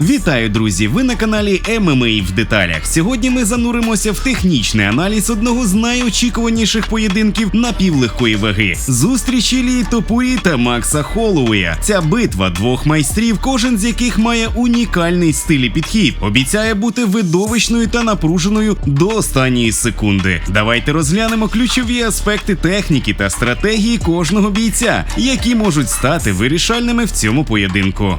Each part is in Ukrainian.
Вітаю, друзі! Ви на каналі ММА в деталях. Сьогодні ми зануримося в технічний аналіз одного з найочікуваніших поєдинків напівлегкої ваги зустріч Ілії Топурі та Макса Холлоуя. Ця битва двох майстрів, кожен з яких має унікальний стиль і підхід, обіцяє бути видовищною та напруженою до останньої секунди. Давайте розглянемо ключові аспекти техніки та стратегії кожного бійця, які можуть стати вирішальними в цьому поєдинку.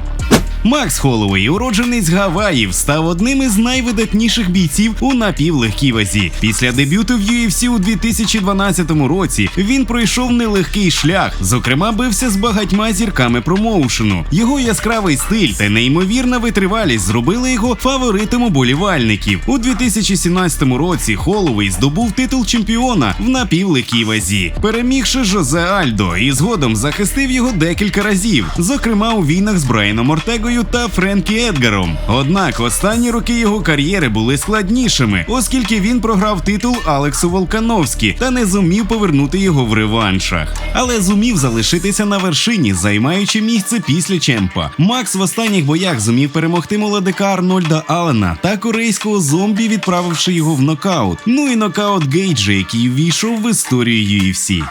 Макс Холлоуей, уроджений з Гаваїв, став одним із найвидатніших бійців у напівлегкій вазі. Після дебюту в UFC у 2012 році він пройшов нелегкий шлях. Зокрема, бився з багатьма зірками промоушену. Його яскравий стиль та неймовірна витривалість зробили його фаворитом уболівальників. У 2017 році Холлоуей здобув титул чемпіона в напівлегкій вазі, перемігши Жозе Альдо і згодом захистив його декілька разів, зокрема у війнах з Брайаном Ортегою та Френкі Едгаром. Однак останні роки його кар'єри були складнішими, оскільки він програв титул Алексу Волкановські та не зумів повернути його в реваншах. Але зумів залишитися на вершині, займаючи місце після чемпа. Макс в останніх боях зумів перемогти молодика Арнольда Аллена та корейського зомбі, відправивши його в нокаут. Ну і нокаут Гейджа, який ввійшов в історію UFC.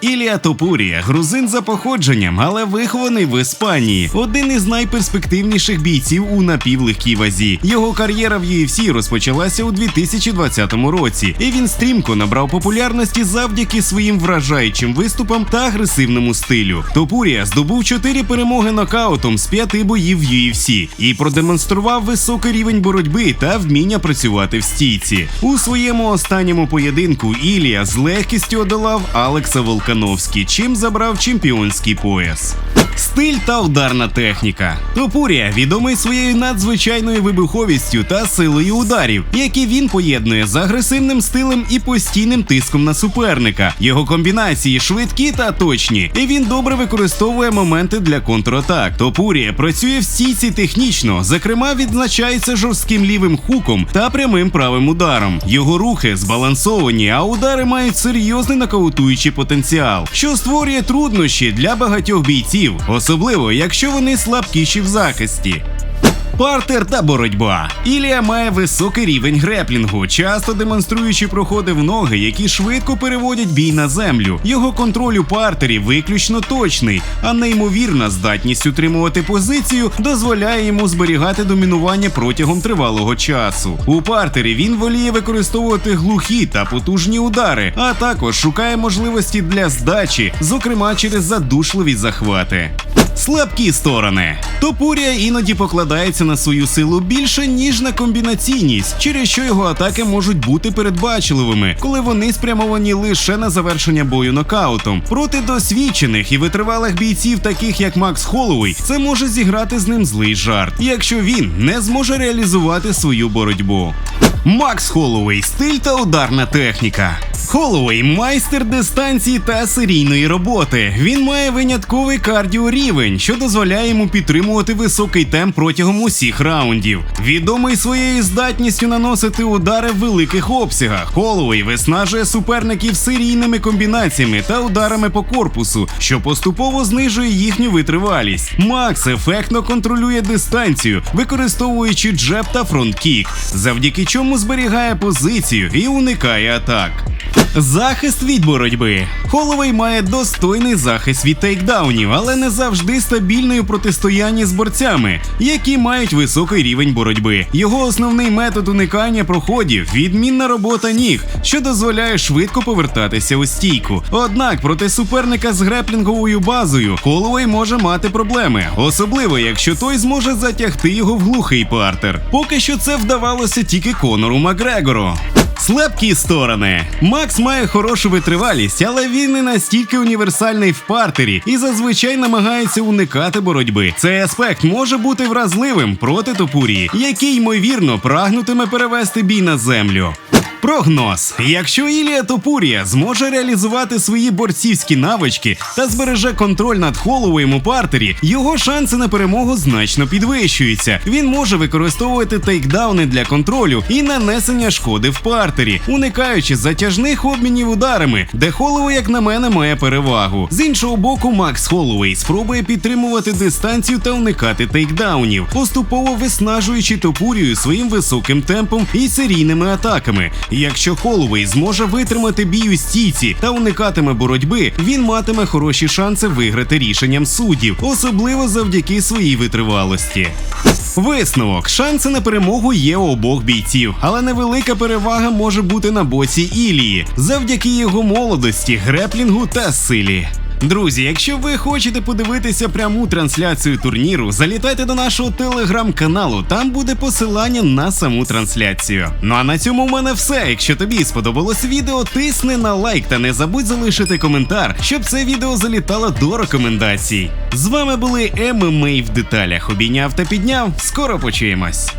Ілія Топурія, грузин за походженням, але вихований в Іспанії. Один із найперспективніших бійців у напівлегкій вазі. Його кар'єра в UFC розпочалася у 2020 році, і він стрімко набрав популярності завдяки своїм вражаючим виступам та агресивному стилю. Топурія здобув 4 перемоги нокаутом з 5 боїв в UFC і продемонстрував високий рівень боротьби та вміння працювати в стійці. У своєму останньому поєдинку Ілія з легкістю одолав Алекса Волкановський, чим забрав чемпіонський пояс. Стиль та ударна техніка. Топурія відомий своєю надзвичайною вибуховістю та силою ударів, які він поєднує з агресивним стилем і постійним тиском на суперника. Його комбінації швидкі та точні, і він добре використовує моменти для контратак. Топурія працює в стійці технічно, зокрема, відзначається жорстким лівим хуком та прямим правим ударом. Його рухи збалансовані, а удари мають серйозний нокаутуючий потенціал, що створює труднощі для багатьох бійців, особливо якщо вони слабкіші в захисті. Партер та боротьба. Ілія має високий рівень греплінгу, часто демонструючи проходи в ноги, які швидко переводять бій на землю. Його контроль у партері виключно точний, а неймовірна здатність утримувати позицію дозволяє йому зберігати домінування протягом тривалого часу. У партері він воліє використовувати глухі та потужні удари, а також шукає можливості для здачі, зокрема через задушливі захвати. Слабкі сторони. Топурія іноді покладається на свою силу більше, ніж на комбінаційність, через що його атаки можуть бути передбачливими, коли вони спрямовані лише на завершення бою нокаутом. Проти досвідчених і витривалих бійців, таких як Макс Холлоуей, це може зіграти з ним злий жарт, якщо він не зможе реалізувати свою боротьбу. Макс Холлоуей, стиль та ударна техніка. Холлоуей майстер дистанції та серійної роботи. Він має винятковий кардіорівень, що дозволяє йому підтримувати високий темп протягом усіх раундів. Відомий своєю здатністю наносити удари в великих обсягах. Холлоуей виснажує суперників серійними комбінаціями та ударами по корпусу, що поступово знижує їхню витривалість. Макс ефектно контролює дистанцію, використовуючи джеб та фронт-кік, завдяки чому зберігає позицію і уникає атак. Захист від боротьби. Холовей має достойний захист від тейкдаунів, але не завжди стабільний у протистоянні з борцями, які мають високий рівень боротьби. Його основний метод уникання проходів відмінна робота ніг, що дозволяє швидко повертатися у стійку. Однак проти суперника з греплінговою базою Холовей може мати проблеми, особливо якщо той зможе затягти його в глухий партер. Поки що це вдавалося тільки Конору Макгрегору. Слабкі сторони. Макс має хорошу витривалість, але він не настільки універсальний в партері і зазвичай намагається уникати боротьби. Цей аспект може бути вразливим проти Топурії, який ймовірно прагнутиме перевести бій на землю. Прогноз: якщо Ілія Топурія зможе реалізувати свої борцівські навички та збереже контроль над Холлоуєм у партері, його шанси на перемогу значно підвищуються. Він може використовувати тейкдауни для контролю і нанесення шкоди в партері, уникаючи затяжних обмінів ударами, де Холлоуей, як на мене, має перевагу. З іншого боку, Макс Холлоуей спробує підтримувати дистанцію та уникати тейкдаунів, поступово виснажуючи Топурію своїм високим темпом і серійними атаками. Якщо Холовей зможе витримати бій у стійці та уникатиме боротьби, він матиме хороші шанси виграти рішенням суддів, особливо завдяки своїй витривалості. Висновок: шанси на перемогу є у обох бійців, але невелика перевага може бути на боці Ілії завдяки його молодості, греплінгу та силі. Друзі, якщо ви хочете подивитися пряму трансляцію турніру, залітайте до нашого телеграм-каналу. Там буде посилання на саму трансляцію. Ну а на цьому в мене все. Якщо тобі сподобалось відео, тисни на лайк та не забудь залишити коментар, щоб це відео залітало до рекомендацій. З вами були ММА в деталях. Обійняв та підняв. Скоро почуємось.